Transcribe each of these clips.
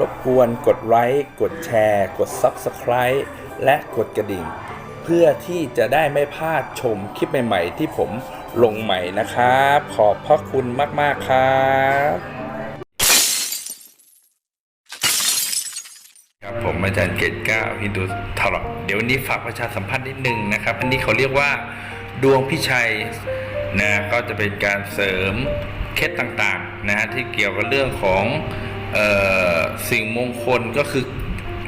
รบกวนกดไลค์กดแชร์ กด Subscribe และกดกระดิ่ง เพื่อที่จะได้ไม่พลาดชมคลิปใหม่ ๆ ที่ผมลงใหม่นะครับ ขอบพระคุณมาก ๆ ครับครับผมอาจารย์เกตก้าวฮินดูทรอเดี๋ยววันนี้ฝากประชาสัมพันธ์นิดนึงนะครับ อันนี้เขาเรียกว่าดวงพิชัยนะก็จะเป็นการเสริมเคล็ดต่างๆนะฮะที่เกี่ยวกับเรื่องของ สิ่งมงคลก็คือ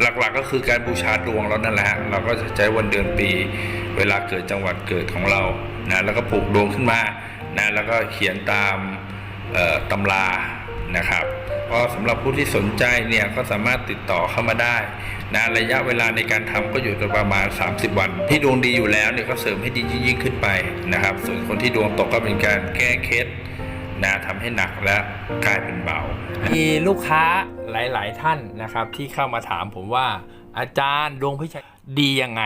หลักๆก็คือการบูชาดวงเรานั่นแหละเราก็จะใช้วันเดือนปี เวลาเกิดจังหวัดเกิดของเรานะแล้วก็ปลูกดวงขึ้นมานะแล้วก็เขียนตามตำรานะครับก็สำหรับผู้ที่สนใจเนี่ยก็สามารถติดต่อเข้ามาได้นะระยะเวลาในการทำก็อยู่กันประมาณ 30 วัน ที่ดวงดีอยู่แล้วเนี่ยก็เสริมให้ดียิ่งขึ้นไปนะครับ ส่วนคนที่ดวงตกก็เป็นการแก้เคล็ด นะทำให้หนักและกลายเป็นเบา มีลูกค้าหลาย ๆ ท่านนะครับที่เข้ามาถามผมว่าอาจารย์ดวงพิชัยดียังไง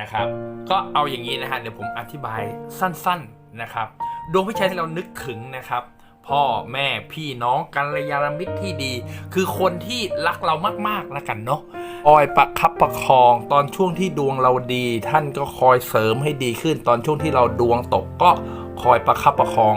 นะครับ ก็เอาอย่างนี้นะฮะเดี๋ยวผมอธิบายสั้น ๆนะครับ ดวงพิชัยที่เรานึกถึงนะครับ พ่อแม่พี่น้องกัลยาณมิตรที่ดี คือคนที่รักเรามากๆแล้วกันเนาะคอยประคับประคองตอนช่วงที่ดวงเราดี ท่านก็คอยเสริมให้ดีขึ้น ตอนช่วงที่เราดวงตกก็คอยประคับประคอง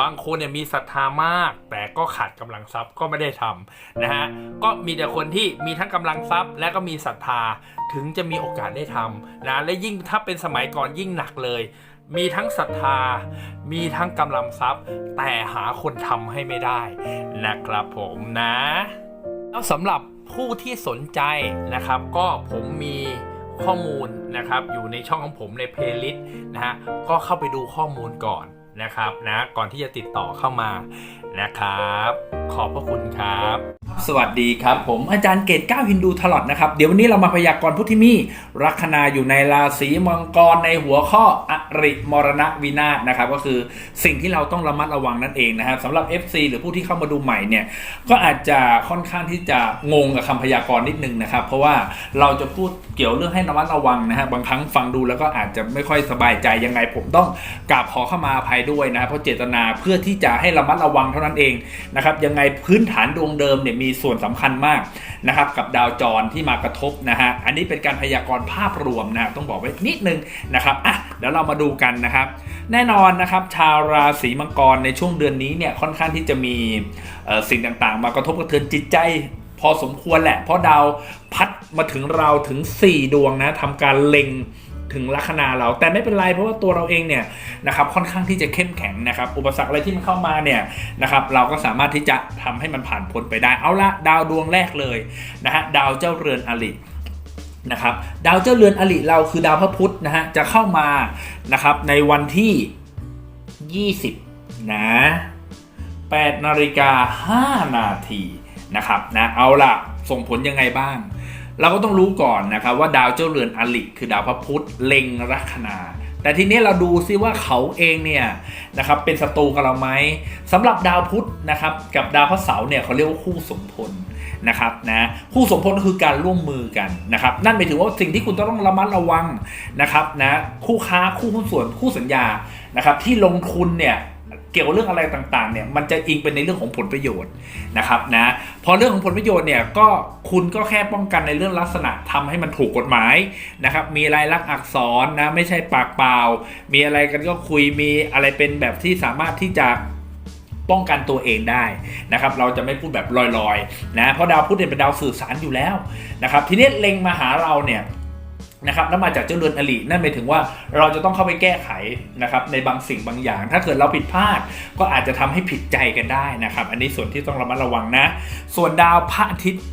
บางคนเนี่ยมีศรัทธามาก แต่ก็ขาดกำลังทรัพย์ก็ไม่ได้ทำนะฮะก็มีแต่คนที่มีทั้งกำลังทรัพย์ และก็มีศรัทธาถึงจะมีโอกาสได้ทำนะและยิ่งถ้าเป็นสมัยก่อนยิ่งหนักเลยมีทั้งศรัทธา มีทั้งกำลังทรัพย์ แต่หาคนทำให้ไม่ได้นะครับผมนะ แล้วสำหรับผู้ที่สนใจนะครับ ก็ผมมีข้อมูลนะครับ อยู่ในช่องของผมในเพลย์ลิสต์นะฮะ ก็เข้าไปดูข้อมูลก่อน นะครับนะก่อนที่จะติดต่อเข้ามานะครับ ขอบพระคุณครับ สวัสดีครับผมอาจารย์เกตก้าวฮินดูทลอดนะครับ เดี๋ยววันนี้เรามาพยากรณ์ผู้ที่มีลัคนาอยู่ในราศีมังกรในหัวข้ออริมรณวินาศนะครับ ก็คือสิ่งที่เราต้องระมัดระวังนั่นเองนะครับสำหรับ FC หรือผู้ที่เข้ามาดูใหม่เนี่ยก็อาจจะค่อนข้างที่จะงงกับคำพยากรณ์นิดนึงนะครับ เพราะว่าเราจะพูดเกี่ยวเรื่องให้ระมัดระวังนะฮะบางครั้งฟังดูแล้วก็อาจจะไม่ค่อยสบายใจยังไงผมต้องกราบขอเข้ามาอภัยด้วยนะครับเพราะเจตนาเพื่อที่จะให้ระมัดระวังเท่านั้นเองนะครับยังไงพื้นฐานดวงเดิมเนี่ยมีส่วนสำคัญมากนะครับกับดาวจรที่มากระทบนะฮะอันนี้เป็นการพยากรณ์ภาพรวมนะต้องบอกไว้นิดนึงนะครับอะเดี๋ยวเรามาดูกันนะครับ แน่นอนนะครับชาวราศีมังกรในช่วงเดือนนี้เนี่ยค่อนข้างที่จะมีสิ่งต่างๆ มากระทบกระเทือนจิตใจพอสมควรแหละ เพราะดาวพัดมาถึงเราถึง 4 ดวงนะทำการเล็ง ถึงลัคนาเราแต่ไม่เป็นไรเพราะว่าตัวเราเองเนี่ยนะครับค่อนข้างที่จะเข้มแข็งนะครับอุปสรรคอะไรที่มันเข้ามาเนี่ยนะครับเราก็สามารถที่จะทำให้มันผ่านพ้นไปได้เอาละดาวดวงแรกเลยนะฮะดาวเจ้าเรือนอลินะครับดาวเจ้าเรือนอลิเราคือดาวพระพุธนะฮะจะเข้ามานะครับในวันที่ 20 นะ8นาฬิกา5นาทีนะครับนะเอาละส่งผลยังไงบ้าง เราก็ต้องรู้ก่อนนะครับว่าดาวเจ้าเรือนอลิคือดาวพระพุธเล็งลัคนา แต่ทีนี้เราดูซิว่าเขาเองเนี่ยนะครับเป็นศัตรูกับเราไหมสำหรับดาวพุธนะครับกับดาวพระเสาร์เนี่ยเขาเรียกว่าคู่สมพลนะครับนะคู่สมพลก็คือการร่วมมือกันนะครับนั่นหมายถึงว่าสิ่งที่คุณต้องระมัดระวังนะครับนะคู่ค้าคู่หุ้นส่วนคู่สัญญานะครับที่ลงทุนเนี่ย กี่ยวกับเรื่องอะไรต่างๆเนี่ยมันจะอิงเป็นในเรื่องของผลประโยชน์นะครับนะพอเรื่องของผลประโยชน์เนี่ยก็คุณก็แค่ป้องกันในเรื่องลักษณะทำให้มันถูกกฎหมายนะครับมีลายลักษณ์อักษรนะไม่ใช่ปากเปล่า มีอะไรกันก็คุยมีอะไรเป็นแบบที่สามารถที่จะป้องกันตัวเองได้นะครับ เราจะไม่พูดแบบลอยๆนะเพราะดาวพุธเนี่ยเป็นดาวสื่อสารอยู่แล้วนะครับ ทีนี้เล็งมาหาเราเนี่ย นะครับแล้วมาจากเจ้าเรือนอลินั่นหมายถึงว่าเราจะต้องเข้าไปแก้ไขนะครับในบางสิ่งบางอย่าง ถ้าเกิดเราผิดพลาดก็อาจจะทำให้ผิดใจกันได้นะครับ อันนี้ส่วนที่ต้องระมัดระวังนะ ส่วนดาวพระอาทิตย์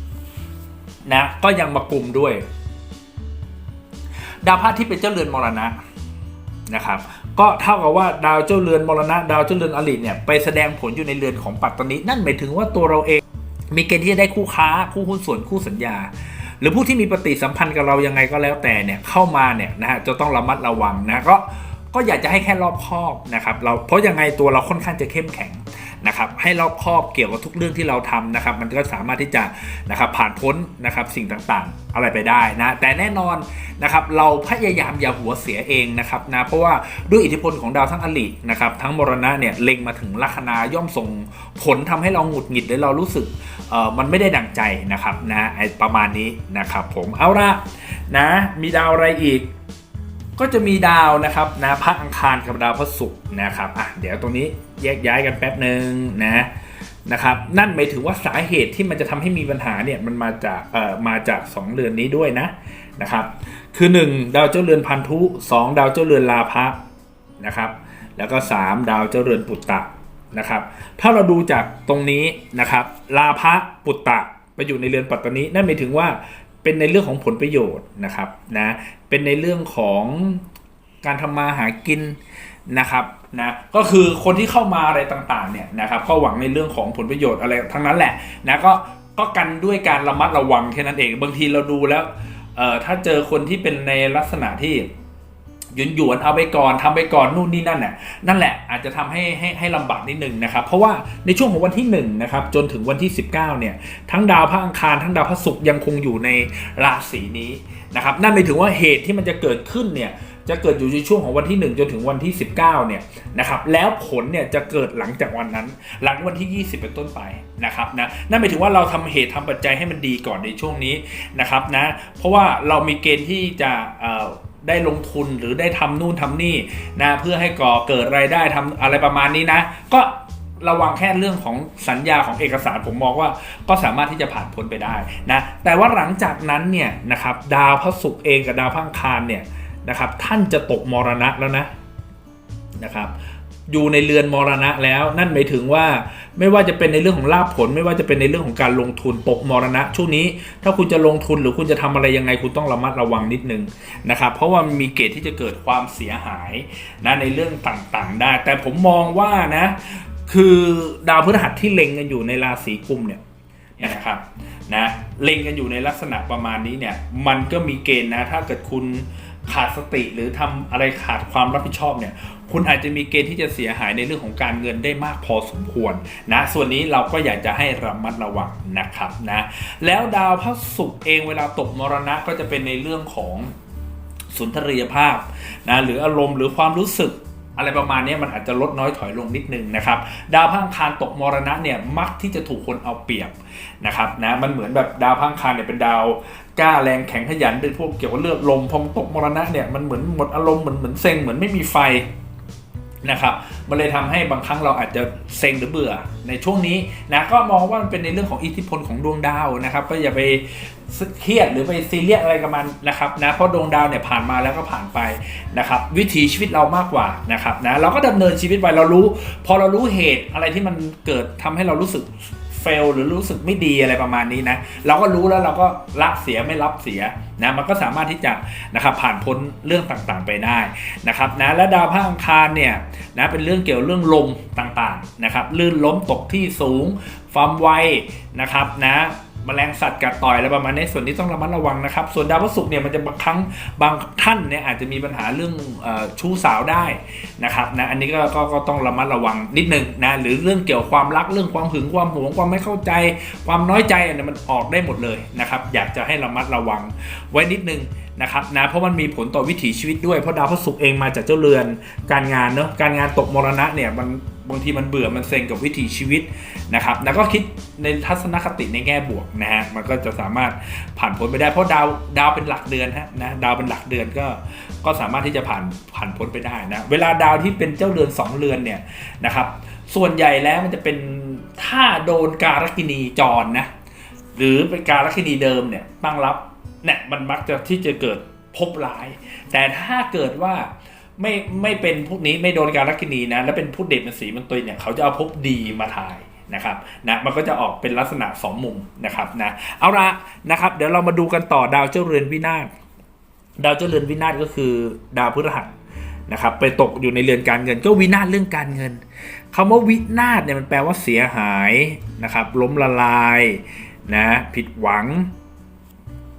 นะก็ยังมากลุ่มด้วย ดาวพระอาทิตย์เป็นเจ้าเรือนมรณะนะครับ ก็เท่ากับว่าดาวเจ้าเรือนมรณะ ดาวเจ้าเรือนอลิเนี่ยไปแสดงผลอยู่ในเรือนของปัตตานีนั่นหมายถึงว่าตัวเราเองมีเกณฑ์ที่จะได้คู่ค้าคู่หุ้นส่วนคู่สัญญา รือผู้ที่มีปฏิสัมพันธ์กับเรายังไงก็แล้วแต่เนี่ยเข้ามาเนี่ยนะฮะจะต้องระมัดระวังนะก็ก็อยากจะให้แค่รอบคอบนะครับเราเพราะยังไงตัวเราค่อนข้างจะเข้มแข็ง นะครับให้รอบคอบเกี่ยวกับทุกเรื่องที่เราทำนะครับ มันก็สามารถที่จะนะครับผ่านพ้นนะครับสิ่งต่างๆ อะไรไปได้นะแต่แน่นอนนะครับเราพยายามอย่าหัวเสียเองนะครับนะเพราะว่าด้วยอิทธิพลของดาวทั้งอลินะครับทั้งมรณะเนี่ยเล็งมาถึงลัคนาย่อมส่งผลทำให้เราหงุดหงิดหรือเรารู้สึกเออมันไม่ได้ดังใจนะครับนะประมาณนี้นะครับผมเอาละนะมีดาวอะไรอีก ก็จะมีดาวนะครับนะพระอังคารกับดาวพระศุกร์นะครับอะเดี๋ยวตรงนี้แยกย้ายกันแป๊บหนึ่งนะนะครับนั่นหมายถึงว่าสาเหตุที่มันจะทำให้มีปัญหาเนี่ยมันมาจากเอ่อมาจาก 2 เรือนนี้ด้วยนะนะครับคือ 1 ดาวเจ้าเรือนพันธุ 2 ดาวเจ้าเรือนลาภะนะครับแล้วก็ 3 ดาวเจ้าเรือนปุตตะนะครับถ้าเราดูจากตรงนี้นะครับลาภะปุตตะไปอยู่ในเรือนปัตตานีนั่นหมายถึงว่า เป็นในเรื่องของผลประโยชน์นะครับนะเป็นในเรื่องของการทำมาหากินนะครับนะก็คือคนที่เข้ามาอะไรต่างๆเนี่ยนะครับก็หวังในเรื่องของผลประโยชน์อะไรทั้งนั้นแหละนะก็ก็กันด้วยการระมัดระวังแค่นั้นเองบางทีเราดูแล้วเอ่อถ้าเจอคนที่เป็นในลักษณะที่ หยวนหยวนๆเอาไปก่อนทำไปก่อนนู่นนี่นั่นน่ะนั่นแหละอาจจะทำให้ให้ให้ลำบากนิดนึงนะครับ เพราะว่าในช่วงของวันที่1นะครับจนถึงวันที่ 19เนี่ยทั้งดาวพระอังคารทั้งดาวพระศุกร์ยังคงอยู่ในราศีนี้นะครับนั่นหมายถึงว่าเหตุที่มันจะเกิดขึ้นเนี่ยจะเกิดอยู่ในช่วงของวันที่ 1 จนถึงวันที่ 19เนี่ยนะครับแล้วผลเนี่ยจะเกิดหลังจากวันนั้น หลังวันที่ 20 เป็นต้นไปนะครับนะนั่นหมายถึงว่าเราทำเหตุทำปัจจัยให้มันดีก่อนในช่วงนี้นะครับนะเพราะว่าเรามีเกณฑ์ที่จะ ได้ลงทุนหรือได้ทำนู่นทำนี่นะเพื่อให้ก่อเกิดรายได้ทำอะไรประมาณนี้นะ ก็ระวังแค่เรื่องของสัญญาของเอกสารผมมองว่าก็สามารถที่จะผ่านพ้นไปได้นะแต่ว่าหลังจากนั้นเนี่ยนะครับดาวพระศุกร์เองกับดาวพังคารเนี่ยนะครับท่านจะตกมรณะแล้วนะนะครับ อยู่ในเรือนมรณะแล้ว นั่นหมายถึงว่าไม่ว่าจะเป็นในเรื่องของลาภผล ไม่ว่าจะเป็นในเรื่องของการลงทุนตกมรณะ ช่วงนี้ถ้าคุณจะลงทุนหรือคุณจะทำอะไรยังไงคุณต้องระมัดระวังนิดนึงนะครับเพราะว่ามีเกณฑ์ที่จะเกิดความเสียหายนะในเรื่องต่างๆ ได้ แต่ผมมองว่านะคือดาวพฤหัสที่เล็งกันอยู่ในราศีกุมเนี่ยนะครับนะเล็งกันอยู่ในลักษณะประมาณนี้เนี่ยมันก็มีเกณฑ์นะถ้าเกิดคุณ ขาดสติหรือทำอะไรขาดความรับผิดชอบเนี่ยคุณอาจจะมีเกณฑ์ที่จะเสียหายในเรื่องของการเงินได้มากพอสมควรนะส่วนนี้เราก็อยากจะให้ระมัดระวังนะครับนะแล้วดาวพระศุกร์เองเวลาตกมรณะก็จะเป็นในเรื่องของสุนทรียภาพนะหรืออารมณ์หรือความรู้สึก อะไรประมาณนี้มันอาจจะลดน้อยถอยลงนิดนึงนะครับ ดาวพังคารตกมรณะเนี่ยมักที่จะถูกคนเอาเปรียบนะครับนะมันเหมือนแบบดาวพังคารเนี่ยเป็นดาวกล้าแรงแข็งขยันเป็นพวกเกี่ยวกับเลือดลมพอมตกมรณะเนี่ยมันเหมือนหมดอารมณ์เหมือนเหมือนเซ็งเหมือนไม่มีไฟ นะครับมันเลยทำให้บางครั้งเราอาจจะเซ็งหรือเบื่อในช่วงนี้นะก็มองว่ามันเป็นในเรื่องของอิทธิพลของดวงดาวนะครับก็อย่าไปเครียดหรือไปซีเรียสอะไรกับมันนะครับนะเพราะดวงดาวเนี่ยผ่านมาแล้วก็ผ่านไปนะครับวิถีชีวิตเรามากกว่านะครับนะเราก็ดำเนินชีวิตไปเรารู้ พอเรารู้เหตุอะไรที่มันเกิดทำให้เรารู้สึกเฟลหรือรู้สึกไม่ดีอะไรประมาณนี้นะเราก็รู้แล้วเราก็ละเสียไม่รับเสีย นะมันก็สามารถที่จะนะครับผ่านพ้นเรื่องต่างๆไปได้นะครับนะและดาวพระอังคารเนี่ยนะเป็นเรื่องเกี่ยวเรื่องลมต่างๆนะครับลื่นล้มตกที่สูงความไวนะครับนะ แมลงสัตว์กัดต่อยอะไรประมาณนี้ส่วนนี้ต้องระมัดระวังนะครับ ส่วนดาวพฤหัสเนี่ยมันจะบางครั้งบางท่านเนี่ยอาจจะมีปัญหาเรื่องอชู้สาวได้นะครับนะอันนี้ก็กก็ต้องระมัดระวังนิดนึงนะหรือเรื่องเกี่ยวความรักเรื่องความหึงความหวงความไม่เข้าใจ ความน้อยใจอันนี้มันออกได้หมดเลยนะครับอยากจะให้ระมัดระวังไว้นิดนึงนะครับนะเพราะมันมีผลต่อวิถีชีวิตด้วยเพราะดาวพฤหัสเองมาจากเจ้าเรือนการงานเนอะการงานตกมรณะเนี่ยมัน บางทีมันเบื่อมันเซ็งกับวิถีชีวิตนะครับแล้วก็คิดในทัศนคติในแง่บวกนะฮะมันก็จะสามารถผ่านพ้นไปได้เพราะดาวดาวเป็นหลักเดือนฮะนะดาวเป็นหลักเดือนก็ก็สามารถที่จะผ่านผ่านพ้นไปได้นะเวลาดาวที่เป็นเจ้าเรือนสองเรือนเนี่ยนะครับส่วนใหญ่แล้วมันจะเป็นถ้าโดนการกินีจรนะหรือเป็นการกินีเดิมเนี่ยตั้งรับเนี่ยมันมักจะที่จะเกิดพบร้าย แต่ถ้าเกิดว่า ไม่ไม่เป็นพวกนี้ไม่โดนการลักกินีนะ แล้วเป็นผู้เด่นเป็นสีมันตุยเนี่ยเขาจะเอาพบดีมาถ่ายนะครับนะมันก็จะออกเป็นลักษณะสองมุมนะครับนะเอาละนะครับ เดี๋ยวเรามาดูกันต่อดาวเจ้าเรือนวินาศดาวเจ้าเรือนวินาศก็คือดาวพฤหัสนะครับไปตกอยู่ในเรือนการเงินก็วินาศเรื่องการเงินคำว่าวินาศเนี่ยมันแปลว่าเสียหายนะครับล้มละลายนะผิดหวัง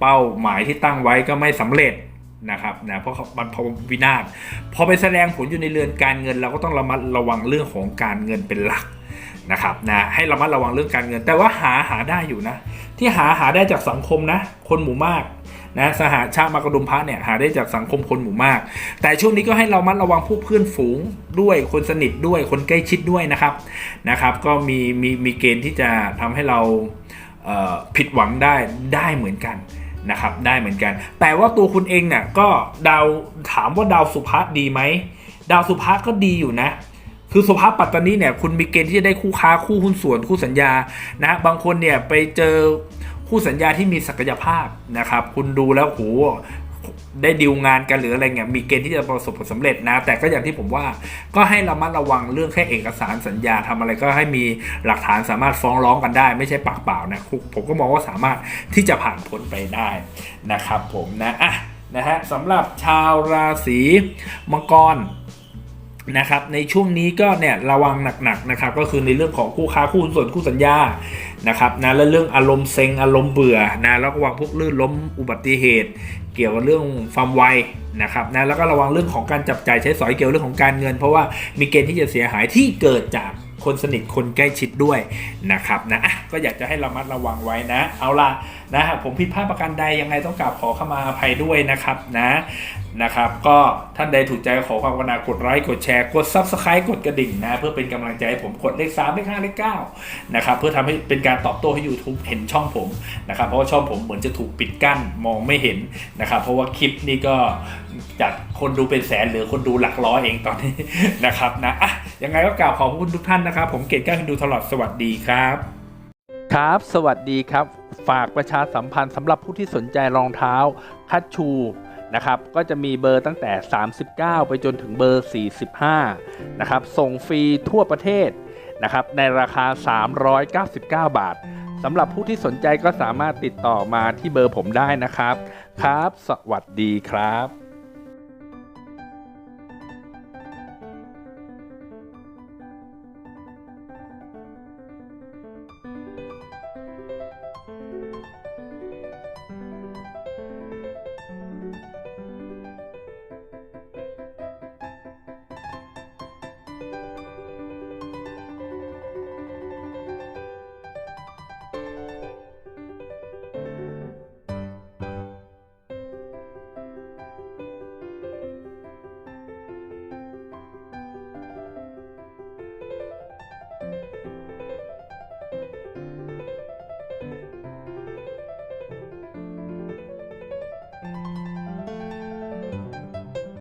เป้าหมายที่ตั้งไว้ก็ไม่สำเร็จ นะครับนะเพราะเขามันพอวินาศพอไปแสดงผลอยู่ในเรือนการเงิน เราก็ต้องระมัดระวังเรื่องของการเงินเป็นหลักนะครับนะให้ระมัดระวังเรื่องการเงิน แต่ว่าหาหาได้อยู่นะ ที่หาหาได้จากสังคมนะ คนหมู่มากนะสหชาติมากระดุมพระเนี่ยหาได้จากสังคมคนหมู่มาก แต่ช่วงนี้ก็ให้เรามัดระวังผู้เพื่อนฝูงด้วยคนสนิทด้วยคนใกล้ชิดด้วยนะครับนะครับ ก็มีมีมีเกณฑ์ที่จะทำให้เราผิดหวังได้ได้เหมือนกัน นะครับได้เหมือนกัน แต่ว่าตัวคุณเองเนี่ยก็ดาวถามว่าดาวสุภาษดีไหมดาวสุภาษก็ดีอยู่นะคือสุภาพปัตตานีเนี่ยคุณมีเกณฑ์ที่จะได้คู่ค้าคู่หุ้นส่วนคู่สัญญานะบางคนเนี่ยไปเจอคู่สัญญาที่มีศักยภาพนะครับ คุณดูแล้วโห ได้ดีลงานกันหรืออะไรเงี้ยมีเกณฑ์ที่จะประสบผลสำเร็จนะ แต่ก็อย่างที่ผมว่าก็ให้ระมัดระวังเรื่องแค่เอกสารสัญญาทำอะไรก็ให้มีหลักฐานสามารถฟ้องร้องกันได้ ไม่ใช่ปากเปล่านะผมก็มองว่าสามารถที่จะผ่านพ้นไปได้นะครับผมนะอะนะฮะสำหรับชาวราศีมังกร นะครับในช่วงนี้ก็เนี่ยระวังหนักๆนะครับก็คือในเรื่องของคู่ค้าคู่ส่วนคู่สัญญานะครับนะและเรื่องอารมณ์เซ็งอารมณ์เบื่อนะแล้วก็ระวังพวกลื่นล้มอุบัติเหตุ เกี่ยวกับเรื่องความไวนะครับนะแล้วก็ระวังเรื่องของการจับจ่ายใช้สอยเกี่ยวเรื่องของการเงิน เพราะว่ามีเกณฑ์ที่จะเสียหายที่เกิดจาก คนสนิทคนใกล้ชิดด้วยนะครับนะอะก็อยากจะให้ระมัดระวังไว้นะ เอาล่ะนะผมผิดพลาดประการใดยังไงต้องกราบขอเข้ามาอภัยด้วยนะครับนะนะครับก็ท่านใดถูกใจขอความกรุณากดไลค์กดแชร์กด Subscribe กดกระดิ่งนะ เพื่อเป็นกำลังใจให้ผมกดเลข 3 เลข 5 เลข9นะครับเพื่อทำให้เป็นการตอบโต้ให้ YouTube เห็นช่องผมนะครับเพราะว่าช่องผมเหมือนจะถูกปิดกั้นมองไม่เห็นนะครับเพราะว่าคลิปนี้ก็จากคนดูเป็นแสนหลือคนดูหลักร้อยเองตอนนี้นะครับนะอะ ยังไงก็กล่าวขอบคุณทุกท่านนะครับ ผมเกตก้าฮินดูตลอดสวัสดีครับ ครับ สวัสดีครับ ฝากประชาสัมพันธ์สำหรับผู้ที่สนใจรองเท้าคัชชูนะครับก็จะมีเบอร์ตั้งแต่ 39 ไปจนถึงเบอร์ 45 นะครับ ส่งฟรีทั่วประเทศนะครับในราคา 399 บาทสำหรับผู้ที่สนใจก็สามารถติดต่อมาที่เบอร์ผมได้นะครับ ครับ สวัสดีครับ